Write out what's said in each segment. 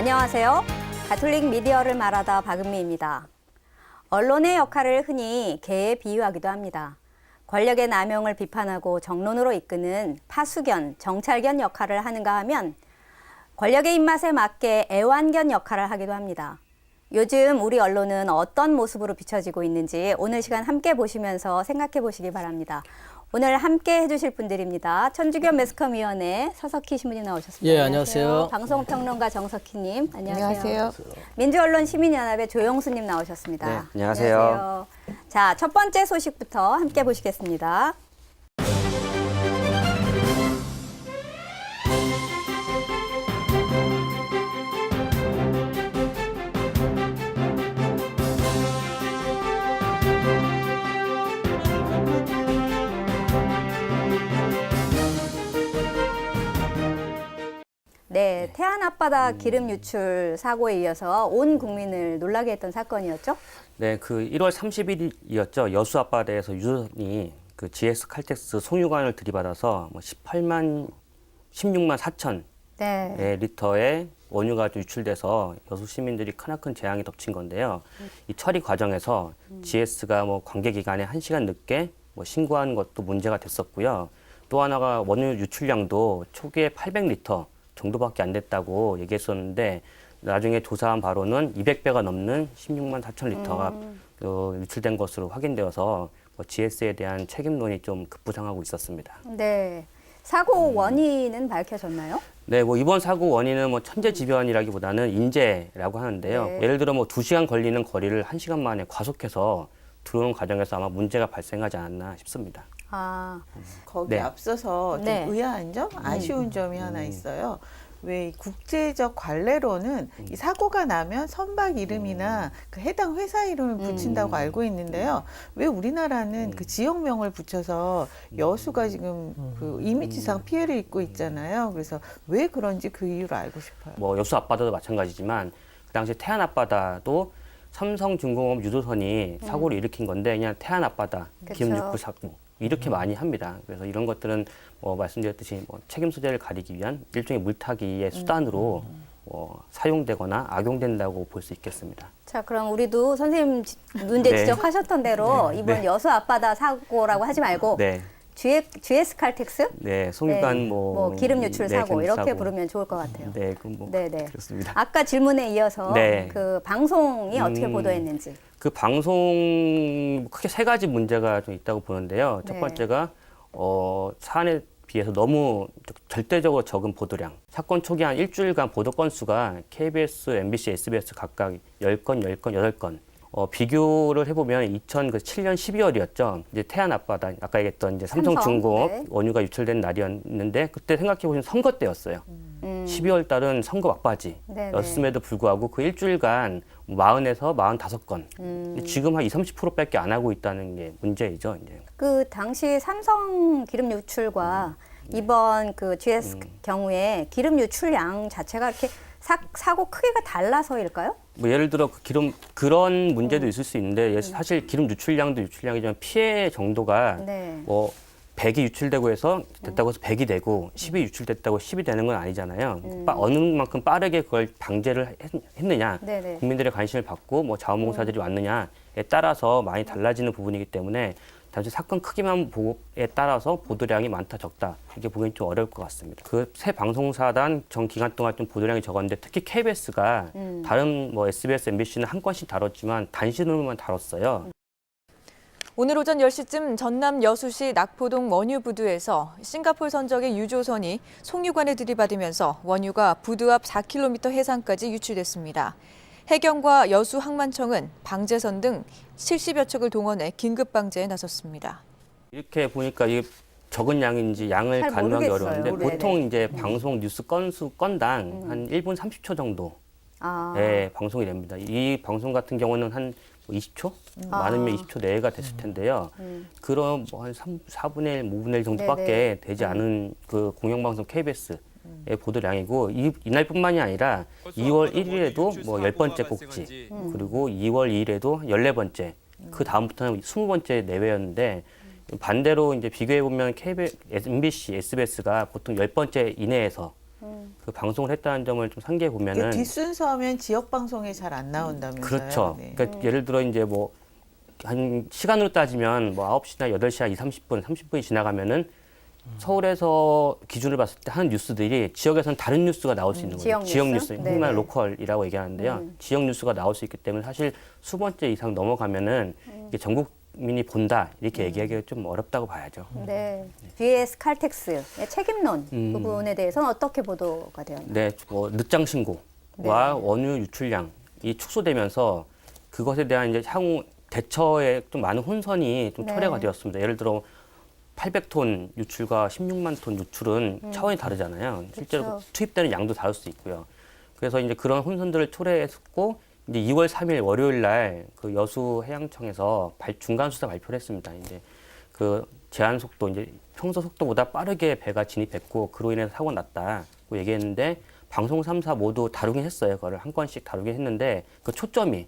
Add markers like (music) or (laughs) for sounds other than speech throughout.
안녕하세요. 가톨릭 미디어를 말하다 박은미입니다. 언론의 역할을 흔히 개에 비유하기도 합니다. 권력의 남용을 비판하고 정론으로 이끄는 파수견, 정찰견 역할을 하는가 하면 권력의 입맛에 맞게 애완견 역할을 하기도 합니다. 요즘 우리 언론은 어떤 모습으로 비춰지고 있는지 오늘 시간 함께 보시면서 생각해 보시기 바랍니다. 오늘 함께 해주실 분들입니다. 천주교 매스컴위원회 서석희 신부님 나오셨습니다. 예, 안녕하세요. 방송평론가 정석희님, 안녕하세요. 안녕하세요. 민주언론 시민연합의 조영수님 나오셨습니다. 네, 안녕하세요. 안녕하세요. 자, 첫 번째 소식부터 함께 보시겠습니다. 네, 태안 앞바다 기름 유출 사고에 이어서 온 국민을 놀라게 했던 사건이었죠? 네, 그 1월 30일이었죠. 여수 앞바다에서 유선이 그 GS 칼텍스 송유관을 들이받아서 뭐 18만 16만 4천 네. 네, 리터의 원유가 유출돼서 여수 시민들이 크나큰 재앙이 덮친 건데요. 이 처리 과정에서 GS가 뭐 관계 기간에 1시간 늦게 뭐 신고한 것도 문제가 됐었고요. 또 하나가 원유 유출량도 초기에 800리터 정도밖에 안 됐다고 얘기했었는데 나중에 조사한 바로는 200배가 넘는 16만 4천 리터가 어, 유출된 것으로 확인되어서 뭐 GS에 대한 책임론이 좀 급부상하고 있었습니다. 네. 사고 원인은 밝혀졌나요? 네, 뭐 이번 사고 원인은 뭐 천재지변이라기보다는 인재라고 하는데요. 네. 예를 들어 뭐두 시간 걸리는 거리를 한 시간 만에 과속해서 들어오는 과정에서 아마 문제가 발생하지 않았나 싶습니다. 아, 거기 네. 앞서서 좀 네. 의아한 점, 아쉬운 점이 하나 있어요. 왜이 국제적 관례로는 이 사고가 나면 선박 이름이나 그 해당 회사 이름을 붙인다고 알고 있는데요. 왜 우리나라는 그 지역명을 붙여서 여수가 지금 그 이미지상 피해를 입고 있잖아요. 그래서 왜 그런지 그 이유를 알고 싶어요. 뭐 여수 앞바다도 마찬가지지만 그 당시 태안 앞바다도 삼성중공업 유조선이 사고를 일으킨 건데 그냥 태안 앞바다 그쵸. 기름 유출 사고 이렇게 많이 합니다. 그래서 이런 것들은 뭐 말씀드렸듯이 뭐 책임 소재를 가리기 위한 일종의 물타기의 수단으로 뭐 사용되거나 악용된다고 볼 수 있겠습니다. 자, 그럼 우리도 선생님 지- 문제 네. 지적하셨던 대로 이번 네. 여수 앞바다 사고라고 하지 말고 네, GS, GS 칼텍스? 네, 송유관 네, 뭐, 기름 유출 네, 사고 이렇게 사고. 부르면 좋을 것 같아요. 네, 그뭐 네, 네. 그렇습니다. 아까 질문에 이어서 네. 그 방송이 어떻게 음. 보도했는지. 그 방송 크게 세 가지 문제가 좀 있다고 보는데요. 첫 네. 번째가 어, 사안에 비해서 너무 절대적으로 적은 보도량. 사건 초기 한 일주일간 보도 건수가 KBS, MBC, SBS 각각 10건, 10건, 8건. 어, 비교를 해보면 2007년 12월이었죠. 이제 태안 앞바다, 아까 얘기했던 이제 삼성중공업 삼성, 네. 원유가 유출된 날이었는데 그때 생각해 보시면 선거 때였어요. 음. 12월 달은 선거 막바지. 네네. 였음에도 불구하고 그 일주일간 40에서 45건. 음. 지금 한 20, 30%밖에 안 하고 있다는 게 문제이죠. 이제. 그 당시 삼성 기름 유출과 이번 그 GS 경우에 기름 유출량 자체가 이렇게 사, 사고 크기가 달라서일까요? 뭐 예를 들어 그 기름 그런 문제도 있을 수 있는데 예, 사실 기름 유출량도 유출량이지만 피해 정도가 네. 뭐 100이 유출되고 해서 됐다고 해서 100이 되고 10이 유출됐다고 10이 되는 건 아니잖아요. 빠- 어느 만큼 빠르게 그걸 방제를 했, 했느냐, 네네. 국민들의 관심을 받고 뭐 자원봉사들이 왔느냐에 따라서 많이 달라지는 부분이기 때문에 단지 사건 크기만 보고에 따라서 보도량이 많다 적다 이게 보기엔 좀 어려울 것 같습니다. 그 새 방송사단 전 기간 동안 좀 보도량이 적었는데 특히 KBS가 다른 뭐 SBS, MBC는 한 건씩 다뤘지만 단신으로만 다뤘어요. 오늘 오전 10시쯤 전남 여수시 낙포동 원유 부두에서 싱가폴 선적의 유조선이 송유관에 들이받으면서 원유가 부두 앞 4km 해상까지 유출됐습니다. 해경과 여수 항만청은 방제선 등 70여 척을 동원해 긴급 방제에 나섰습니다. 이렇게 보니까 이게 적은 양인지 양을 잘 가늠하기. 어려운데 네네. 보통 이제 방송 뉴스 건수 건당 한 1분 30초 정도 아, 예, 방송이 됩니다. 이 방송 같은 경우는 한 20초? 많으면 아. 20초 내외가 됐을 텐데요. 그런 뭐한 4분의 1, 5분의 1 정도밖에 네네. 되지 않은 그 공영방송 KBS의 보도량이고 이, 이날뿐만이 아니라 2월 1일에도 뭐 10번째 꼭지 그리고 2월 2일에도 14번째 그 다음부터는 20번째 내외였는데 반대로 이제 비교해 보면 KBS, MBC, SBS가 보통 10번째 이내에서 그 방송을 했다는 점을 좀 상기해 보면은 그 뒷순서면 지역 방송에 잘 안 나온다면서요. 그렇죠. 네. 그러니까 예를 들어 이제 뭐 한 시간으로 따지면 뭐 9시나 8시 한 2, 30분, 30분이 지나가면은 서울에서 기준을 봤을 때 하는 뉴스들이 지역에서는 다른 뉴스가 나올 수 있는 거예요. 지역 지역 뉴스? 뉴스. 흔히 말하는 로컬이라고 얘기하는데요. 음. 지역 뉴스가 나올 수 있기 때문에 사실 수 번째 이상 넘어가면은 이게 전 국 민이 본다 이렇게 얘기하기가 좀 어렵다고 봐야죠. 네. GS 칼텍스의 책임론 음. 부분에 대해서는 어떻게 보도가 되었나요? 네, 뭐 늦장 신고와 네. 원유 유출량이 축소되면서 그것에 대한 이제 향후 대처에 좀 많은 혼선이 좀 네. 초래가 되었습니다. 예를 들어 800톤 유출과 16만 톤 유출은 차원이 다르잖아요. 실제로 음. 그렇죠. 투입되는 양도 다를 수 있고요. 그래서 이제 그런 혼선들을 초래했고 이제 2월 3일 월요일 날 그 여수 해양청에서 발- 중간 수사 발표를 했습니다. 이제 그 제한 속도 이제 평소 속도보다 빠르게 배가 진입했고 그로 인해서 사고 났다고 얘기했는데 방송 3사 모두 다루긴 했어요. 그거를 한 건씩 다루긴 했는데 그 초점이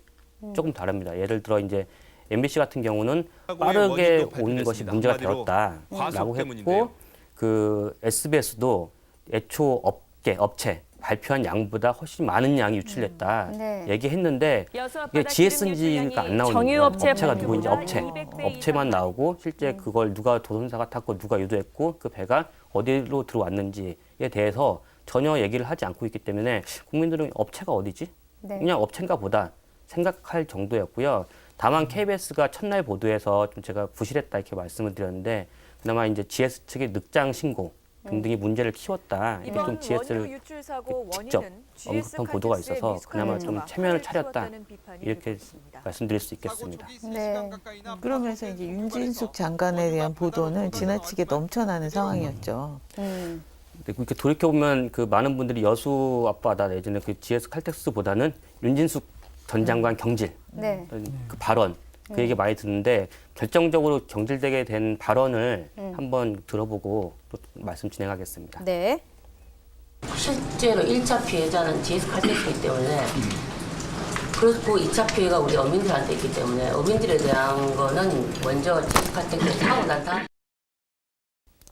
조금 다릅니다. 예를 들어 이제 MBC 같은 경우는 빠르게 오는 것이 문제가 되었다라고. 했고 그 SBS도 애초 업계 업체 발표한 양보다 훨씬 많은 양이 유출됐다 네. 얘기했는데 이게 GS인지가 안 나오는 거예요. 업체가 누구인지 업체 발표보다 200배 업체만 나오고 실제 그걸 누가 도선사가 탔고 누가 유도했고 그 배가 어디로 들어왔는지에 대해서 전혀 얘기를 하지 않고 있기 때문에 국민들은 업체가 어디지? 네. 그냥 업체인가 보다 생각할 정도였고요. 다만 KBS가 첫날 보도에서 좀 제가 부실했다 이렇게 말씀을 드렸는데 그나마 이제 GS 측의 늑장 신고 등등이 문제를 키웠다. 이게 좀 이번 원유 GS를 유출 사고 직접 원인은 GS 언급한 보도가 칼텍스의 있어서 그나마 좀 체면을 차렸다. 키웠다는 비판이 이렇게 있습니다. 말씀드릴 수 있겠습니다. 네. 그러면서 이제 윤진숙 장관에 대한 보도는 지나치게 넘쳐나는 상황이었죠. 음. 근데 이렇게 돌이켜 보면 그 많은 분들이 여수 앞바다 내지는 그 GS 칼텍스보다는 윤진숙 전 장관 경질 네. 어떤 그 발언 그 얘기 많이 듣는데 결정적으로 경질되게 된 발언을 한번 들어보고 또 말씀 진행하겠습니다. 네. 실제로 1차 피해자는 GS 칼텍스이기 때문에 그렇고 2차 피해가 우리 어민들한테 있기 때문에 어민들에 대한 거는 먼저 GS 칼텍스에서 하고 난 다음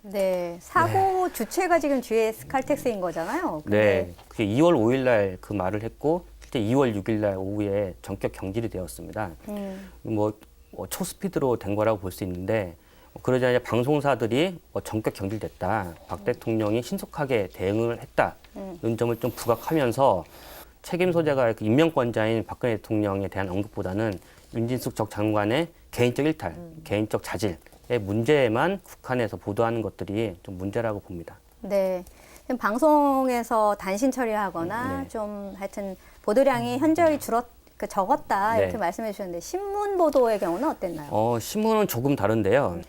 네. 사고 주체가 지금 GS 칼텍스인 거잖아요. 네, 그게 2월 5일 날 그 말을 했고 실제 2월 6일 날 오후에 전격 경질이 되었습니다. 음. 뭐, 뭐 초스피드로 된 거라고 볼 수 있는데 그러자 이제 방송사들이 뭐 전격 경질됐다. 박 대통령이 신속하게 대응을 했다는 점을 좀 부각하면서 책임 소재가 그 임명권자인 박근혜 대통령에 대한 언급보다는 윤진숙 적 장관의 개인적 일탈, 개인적 자질의 문제에만 국한해서 보도하는 것들이 좀 문제라고 봅니다. 네. 방송에서 단신 처리하거나 네. 좀 하여튼 보도량이 현저히 줄었 그 적었다 이렇게 네. 말씀해 주셨는데 신문 보도의 경우는 어땠나요? 어, 신문은 조금 다른데요.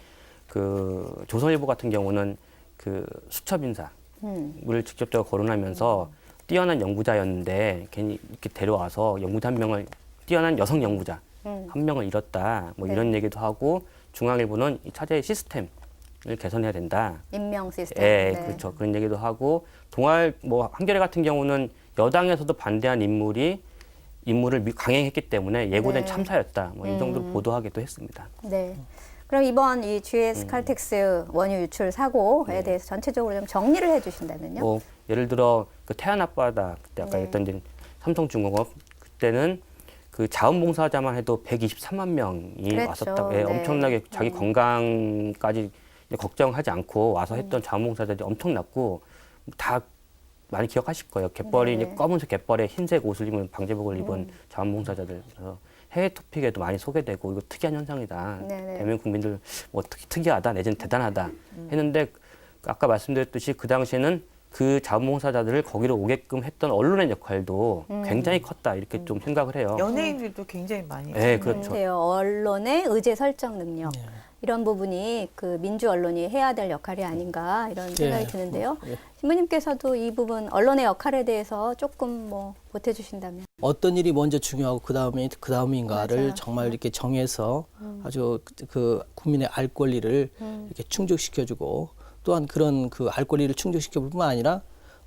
그 조선일보 같은 경우는 그 수첩 인사를 음. 직접적으로 거론하면서 뛰어난 연구자였는데 괜히 이렇게 데려와서 연구자 한 명을 뛰어난 여성 연구자 음. 한 명을 잃었다. 뭐 네. 이런 얘기도 하고 중앙일보는 이 차제의 시스템 을 개선해야 된다. 임명 시스템. 예, 네. 그렇죠. 그런 얘기도 하고 동아일 뭐 한겨레 같은 경우는 여당에서도 반대한 인물이 인물을 미- 강행했기 때문에 예고된 네. 참사였다. 뭐 이 정도로 음. 보도하기도 했습니다. 네. 그럼 이번 이 음. GS 칼텍스 원유 유출 사고에 네. 대해서 전체적으로 좀 정리를 해주신다면요? 뭐 예를 들어 그 태안 앞바다 그때 아까 네. 했던 이제 삼성중공업 그때는 그 자원봉사자만 해도 123만 명이 그랬죠. 왔었다고 예, 네. 엄청나게 자기 음. 건강까지 걱정하지 않고 와서 했던 자원봉사자들이 엄청났고 다 많이 기억하실 거예요. 갯벌이 네. 이제 검은색 갯벌에 흰색 옷을 입은 방제복을 입은 자원봉사자들 그래서 해외 토픽에도 많이 소개되고 이거 특이한 현상이다. 네네. 대한민국 국민들 뭐 특, 특이하다 내지는 대단하다 했는데 아까 말씀드렸듯이 그 당시에는 그 자원봉사자들을 거기로 오게끔 했던 언론의 역할도 굉장히 컸다 이렇게 좀 생각을 해요. 연예인들도 굉장히 많이 네. 그렇죠. 언론의 의제 설정 능력 네. 이런 부분이 그 민주 언론이 해야 될 역할이 아닌가 이런 생각이 예. 드는데요. 예. 신부님께서도 이 부분 언론의 역할에 대해서 조금 뭐 보태주신다면. 어떤 일이 먼저 중요하고 그 다음에 그 다음인가를 맞아요. 정말 이렇게 정해서 아주 그- 그 국민의 알 권리를 음. 이렇게 충족시켜주고 또한 그런 그 알 권리를 충족시켜줄 뿐만 아니라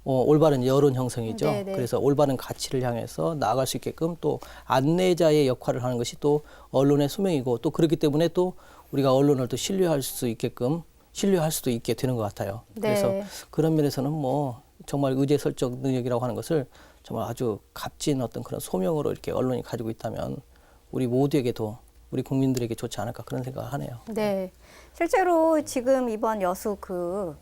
어, 올바른 여론 형성이죠. 네네. 그래서 올바른 가치를 향해서 나아갈 수 있게끔 또 안내자의 역할을 하는 것이 또 언론의 소명이고 또 그렇기 때문에 또 우리가 언론을 또 신뢰할 수 있게끔 신뢰할 수도 있게 되는 것 같아요. 네. 그래서 그런 면에서는 뭐 정말 의제 설정 능력이라고 하는 것을 정말 아주 값진 어떤 그런 소명으로 이렇게 언론이 가지고 있다면 우리 모두에게도 우리 국민들에게 좋지 않을까 그런 생각을 하네요. 네. 실제로 지금 이번 여수 그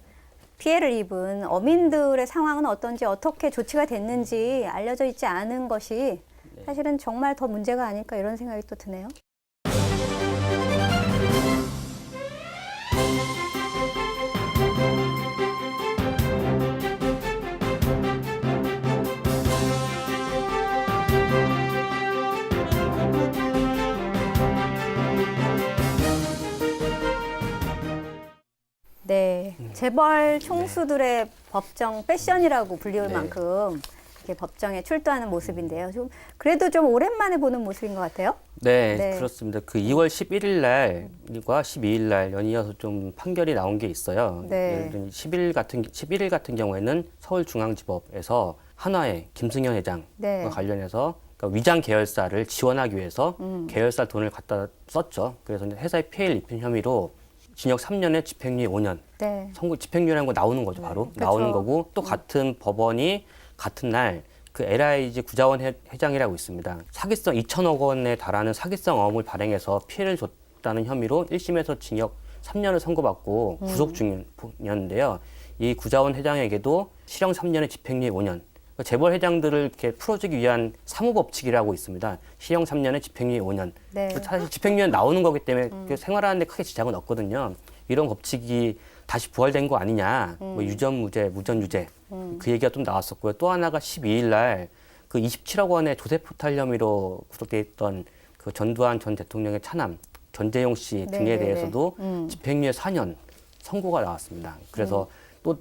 피해를 입은 어민들의 상황은 어떤지 어떻게 조치가 됐는지 알려져 있지 않은 것이 사실은 정말 더 문제가 아닐까 이런 생각이 또 드네요. 네, 재벌 총수들의 법정 패션이라고 불리울 네. 만큼 이렇게 법정에 출두하는 모습인데요. 좀 그래도 좀 오랜만에 보는 모습인 것 같아요. 네, 네. 그렇습니다. 그 2월 11일 날과 12일 날 연이어서 좀 판결이 나온 게 있어요. 네. 예를 들면 10일 같은 11일 같은 경우에는 서울중앙지법에서 한화의 김승현 회장과 네. 관련해서 그러니까 위장 계열사를 지원하기 위해서 음. 계열사 돈을 갖다 썼죠. 그래서 회사에 피해를 입힌 혐의로 징역 3년에 집행유예 5년. 네. 선고 집행유예라는 거 나오는 거죠, 바로 그쵸. 나오는 거고 또 같은 법원이 같은 날 그 LIG 구자원 회, 회장이라고 있습니다. 사기성 2천억 원에 달하는 사기성 어음을 발행해서 피해를 줬다는 혐의로 1심에서 징역 3년을 선고받고 구속 중이었는데요. 이 구자원 회장에게도 실형 3년에 집행유예 5년. 그러니까 재벌 회장들을 이렇게 풀어주기 위한 사무법칙이라고 있습니다. 실형 3년에 집행유예 5년. 네. 사실 집행유예 나오는 거기 때문에 그 생활하는데 크게 지장은 없거든요. 이런 법칙이 다시 부활된 거 아니냐. 뭐 유전 무죄, 무전 유죄. 그 얘기가 좀 나왔었고요. 또 하나가 12일 날 그 27억 원의 조세 포탈 혐의로 구속돼 있던 그 전두환 전 대통령의 차남 전재용 씨 네, 등에 네, 대해서도 네. 음. 집행유예 4년 선고가 나왔습니다. 그래서 또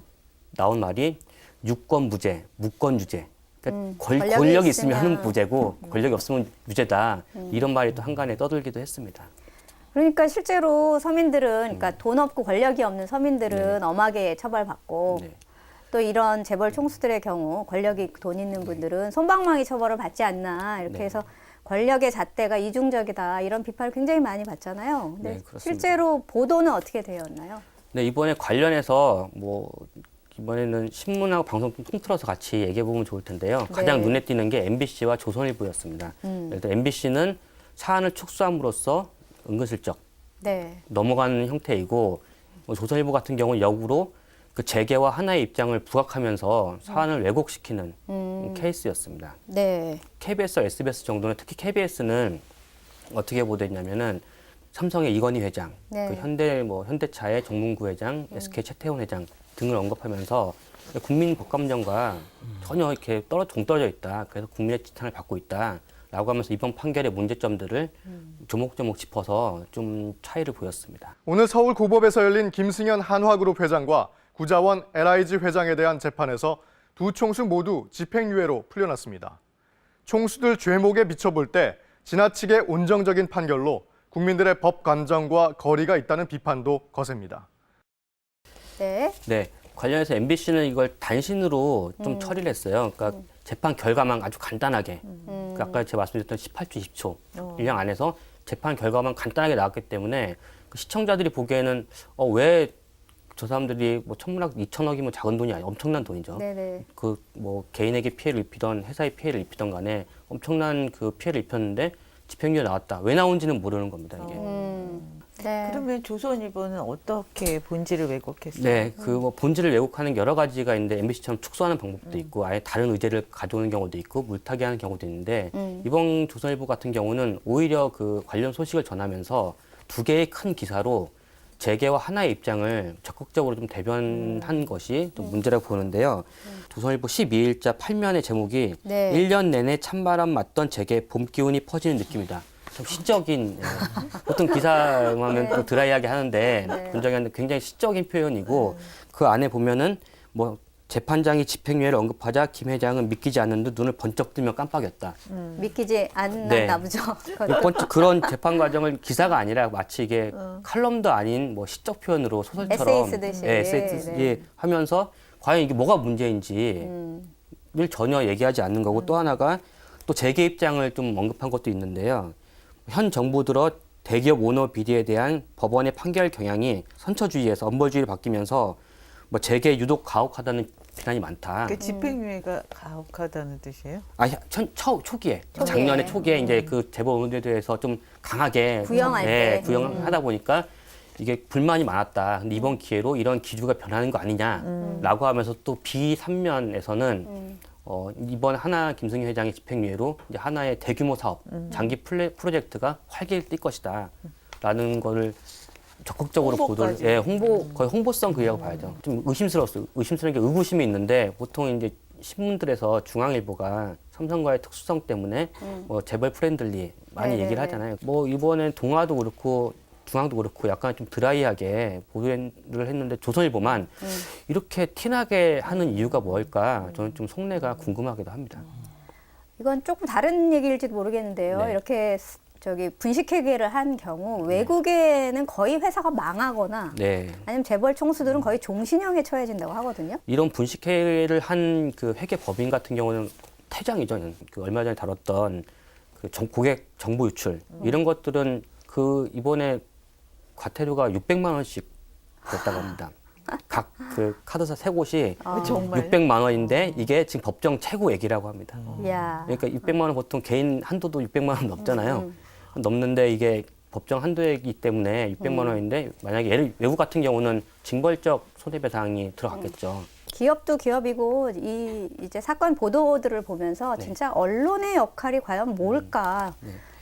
나온 말이 유권 무죄, 무권 유죄. 그러니까 음, 권, 권력이 권력이 있으면. 음. 하는 무죄고 권력이 없으면 유죄다. 이런 말이 또 한간에 떠들기도 했습니다. 그러니까 실제로 서민들은 그러니까 돈 없고 권력이 없는 서민들은 네. 엄하게 처벌받고 네. 또 이런 재벌 총수들의 경우 권력이 돈 있는 분들은 손방망이 처벌을 받지 않나 이렇게 네. 해서 권력의 잣대가 이중적이다 이런 비판을 굉장히 많이 받잖아요. 근데 네, 그렇습니다. 실제로 보도는 어떻게 되었나요? 네, 이번에 관련해서 뭐 이번에는 신문하고 방송 좀 통틀어서 같이 얘기해 보면 좋을 텐데요. 가장 네. 눈에 띄는 게 MBC와 조선일보였습니다. 음. 예를 들어 MBC는 사안을 축소함으로써 은근슬쩍 네. 넘어가는 형태이고 뭐 조선일보 같은 경우는 역으로 그 재계와 하나의 입장을 부각하면서 사안을 왜곡시키는 음. 케이스였습니다. 네. KBS와 SBS 정도는 특히 KBS는 어떻게 보도했냐면은 삼성의 이건희 회장, 네. 그 현대 뭐 현대차의 정문구 회장, SK 최태원 회장 등을 언급하면서 국민 법감정과 전혀 이렇게 떨어 동떨어져 있다. 그래서 국민의 지탄을 받고 있다. 라고 하면서 이번 판결의 문제점들을 조목조목 짚어서 좀 차이를 보였습니다. 오늘 서울 고법에서 열린 김승현 한화그룹 회장과 구자원 LIG 회장에 대한 재판에서 두 총수 모두 집행유예로 풀려났습니다. 총수들 죄목에 비춰볼 때 지나치게 온정적인 판결로 국민들의 법 감정과 거리가 있다는 비판도 거셉니다. 네. 네, 관련해서 MBC는 이걸 단신으로 좀 음. 처리를 했어요. 그러니까 재판 결과만 아주 간단하게, 음. 그 아까 제가 말씀드렸던 18초, 20초 어. 일량 안에서 재판 결과만 간단하게 나왔기 때문에 그 시청자들이 보기에는 어, 왜 저 사람들이 뭐 천문학 2천억이면 작은 돈이 아니에요. 엄청난 돈이죠. 네네. 그뭐 개인에게 피해를 입히던 회사에 피해를 입히던 간에 엄청난 그 피해를 입혔는데 집행유예 나왔다. 왜 나온지는 모르는 겁니다. 이게. 음. 네. 그러면 조선일보는 어떻게 본질을 왜곡했어요? 네, 그 뭐 본질을 왜곡하는 여러 가지가 있는데 MBC처럼 축소하는 방법도 있고 아예 다른 의제를 가져오는 경우도 있고 물타기 하는 경우도 있는데 음. 이번 조선일보 같은 경우는 오히려 그 관련 소식을 전하면서 두 개의 큰 기사로 재계와 하나의 입장을 적극적으로 좀 대변한 것이 좀 문제라고 보는데요. 조선일보 12일자 8면의 제목이 네. 1년 내내 찬바람 맞던 재계 봄 기운이 퍼지는 느낌이다. 좀 시적인 예. 보통 기사하면 또 드라이하게 하는데 네. 굉장히 시적인 표현이고 그 안에 보면은 뭐 재판장이 집행유예를 언급하자 김 회장은 믿기지 않는 듯 눈을 번쩍 뜨며 깜빡였다. 믿기지 않나 네. 보죠. 몇 번째 그런 재판 과정을 기사가 아니라 마치 이게 칼럼도 아닌 뭐 시적 표현으로 소설처럼 에세이 쓰듯이. 예, 에세이 쓰- 네. 예, 하면서 과연 이게 뭐가 문제인지를 음. 전혀 얘기하지 않는 거고 또 하나가 또 재계 입장을 좀 언급한 것도 있는데요. 현 정부 들어 대기업 오너 비리에 대한 법원의 판결 경향이 선처주의에서 엄벌주의로 바뀌면서 뭐 재계 유독 가혹하다는 비난이 많다. 그 집행유예가 가혹하다는 뜻이에요? 아, 천, 초, 초기에 초기에. 작년에 초기에 이제 그 재벌 의원들에 대해서 좀 강하게 구형할 예, 때. 구형하다 보니까 이게 불만이 많았다. 근데 이번 기회로 이런 기류가 변하는 거 아니냐라고 하면서 또 비삼면에서는 어, 이번 하나 김승희 회장의 집행유예로 이제 하나의 대규모 사업 장기 플레, 프로젝트가 활기를 띨 것이다 라는 거를 적극적으로 보도를 홍보까지. 예 홍보 거의 홍보성 글이라고 봐야죠. 좀 의심스러웠어요. 의심스러운 게 의구심이 있는데 보통 이제 신문들에서 중앙일보가 삼성과의 특수성 때문에 뭐 재벌 프렌들리 많이 네네네. 얘기를 하잖아요. 뭐 이번에 동아도 그렇고 중앙도 그렇고 약간 좀 드라이하게 보도를 했는데 조선일보만 이렇게 티나게 하는 이유가 뭘까 저는 좀 속내가 궁금하기도 합니다. 이건 조금 다른 얘기일지도 모르겠는데요. 네. 이렇게 스- 저기 분식회계를 한 경우 외국에는 거의 회사가 망하거나 네. 아니면 재벌 총수들은 거의 종신형에 처해진다고 하거든요. 이런 분식회를 한 그 회계 법인 같은 경우는 퇴장이죠. 그 얼마 전에 다뤘던 그 정- 고객 정보 유출 이런 것들은 그 이번에 과태료가 600만 원씩 됐다고 합니다. (laughs) 각 그 카드사 세 곳이 아, 정말 600만 원인데 이게 지금 법정 최고액이라고 합니다. 이야. 그러니까 600만 원 보통 개인 한도도 600만 원 넘잖아요. 넘는데 이게 법정 한도이기 때문에 600만 원인데 만약에 예를 외국 같은 경우는 징벌적 손해배상이 들어갔겠죠. 기업도 기업이고 이 이제 사건 보도들을 보면서 네. 진짜 언론의 역할이 과연 뭘까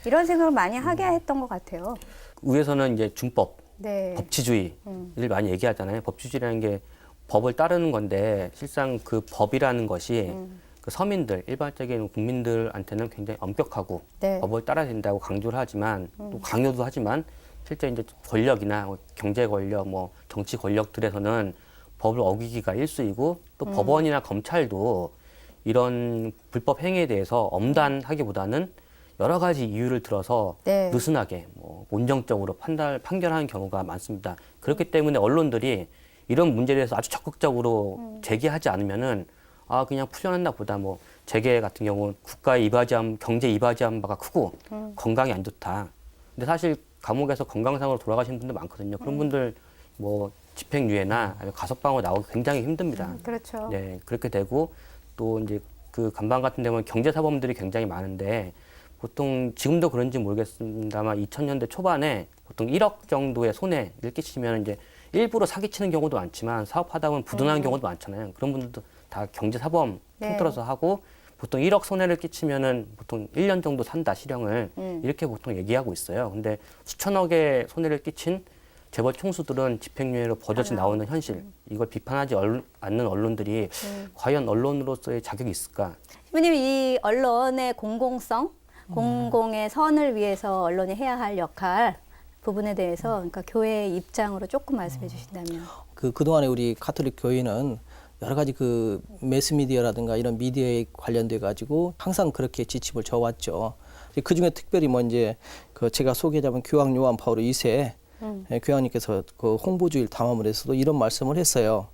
이런 생각을 많이 하게 했던 것 같아요. 위에서는 이제 준법, 네. 법치주의를 많이 얘기하잖아요. 법치주의라는 게 법을 따르는 건데 실상 그 법이라는 것이 그 서민들, 일반적인 국민들한테는 굉장히 엄격하고 네. 법을 따라야 된다고 강조를 하지만 또 강요도 하지만 실제 이제 권력이나 뭐 경제 권력, 뭐 정치 권력들에서는 법을 어기기가 일수이고 또 법원이나 검찰도 이런 불법 행위에 대해서 엄단하기보다는 여러 가지 이유를 들어서 네. 느슨하게 뭐 온정적으로 판단 판결하는 경우가 많습니다. 그렇기 때문에 언론들이 이런 문제에 대해서 아주 적극적으로 제기하지 않으면은 아 그냥 풀려난다 보다 뭐 재계 같은 경우는 국가의 이바지함 경제 이바지함 바가 크고 건강이 안 좋다. 근데 사실 감옥에서 건강상으로 돌아가시는 분들 많거든요. 그런 분들 뭐 집행유예나 아니면 가석방으로 나오기 굉장히 힘듭니다. 그렇죠. 네, 그렇게 되고 또 이제 그 간방 같은 데는 경제 사범들이 굉장히 많은데 보통 지금도 그런지 모르겠습니다만 2000년대 초반에 보통 1억 정도의 손해를 끼치면 이제 일부러 사기치는 경우도 많지만 사업하다 보면 부도나는 경우도 많잖아요. 그런 분들도 다 경제 사범 네. 통틀어서 하고 보통 1억 손해를 끼치면은 보통 1년 정도 산다 실형을 음. 이렇게 보통 얘기하고 있어요. 근데 수천억의 손해를 끼친 재벌 총수들은 집행유예로 버젓이 나오는 현실 이걸 비판하지 얼- 않는 언론들이 과연 언론으로서의 자격이 있을까? 신부님 이 언론의 공공성, 공공의 선을 위해서 언론이 해야 할 역할 부분에 대해서 그러니까 교회의 입장으로 조금 말씀해 주신다면. 그 그동안에 우리 카톨릭 교회는 여러 가지 그 매스미디어라든가 이런 미디어에 관련돼 가지고 항상 그렇게 지침을 져왔죠. 그 중에 특별히 뭐 이제 그 제가 소개자분 교황 요한 파울 2세 예, 교황님께서 그 홍보주의를 담화문 에서도 이런 말씀을 했어요.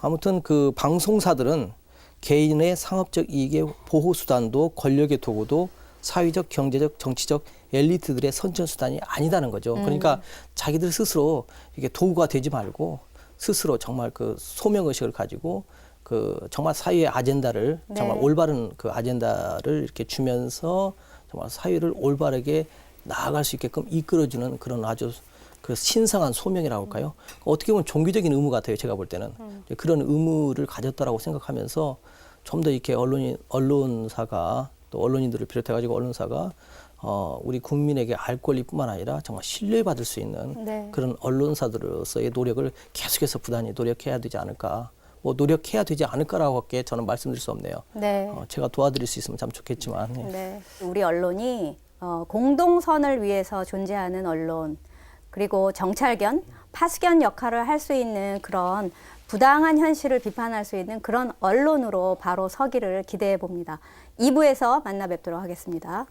아무튼 그 방송사들은 개인의 상업적 이익의 보호 수단도 권력의 도구도 사회적, 경제적, 정치적 엘리트들의 선전 수단이 아니다는 거죠. 그러니까 자기들 스스로 이게 도구가 되지 말고 스스로 정말 그 소명 의식을 가지고 그 정말 사회의 아젠다를 정말 네. 올바른 그 아젠다를 이렇게 주면서 정말 사회를 올바르게 나아갈 수 있게끔 이끌어주는 그런 아주 그 신성한 소명이라고 할까요? 어떻게 보면 종교적인 의무 같아요. 제가 볼 때는 이제 그런 의무를 가졌다라고 생각하면서 좀 더 이렇게 언론이 언론사가 또 언론인들을 비롯해 가지고 언론사가 어, 우리 국민에게 알 권리뿐만 아니라 정말 신뢰받을 수 있는 네. 그런 언론사들로서의 노력을 계속해서 부단히 노력해야 되지 않을까. 뭐 노력해야 되지 않을까라고밖에 저는 말씀드릴 수 없네요. 네. 어, 제가 도와드릴 수 있으면 참 좋겠지만. 예. 네. 우리 언론이 어, 공동선을 위해서 존재하는 언론 그리고 정찰견, 파수견 역할을 할 수 있는 그런 부당한 현실을 비판할 수 있는 그런 언론으로 바로 서기를 기대해 봅니다. 2부에서 만나 뵙도록 하겠습니다.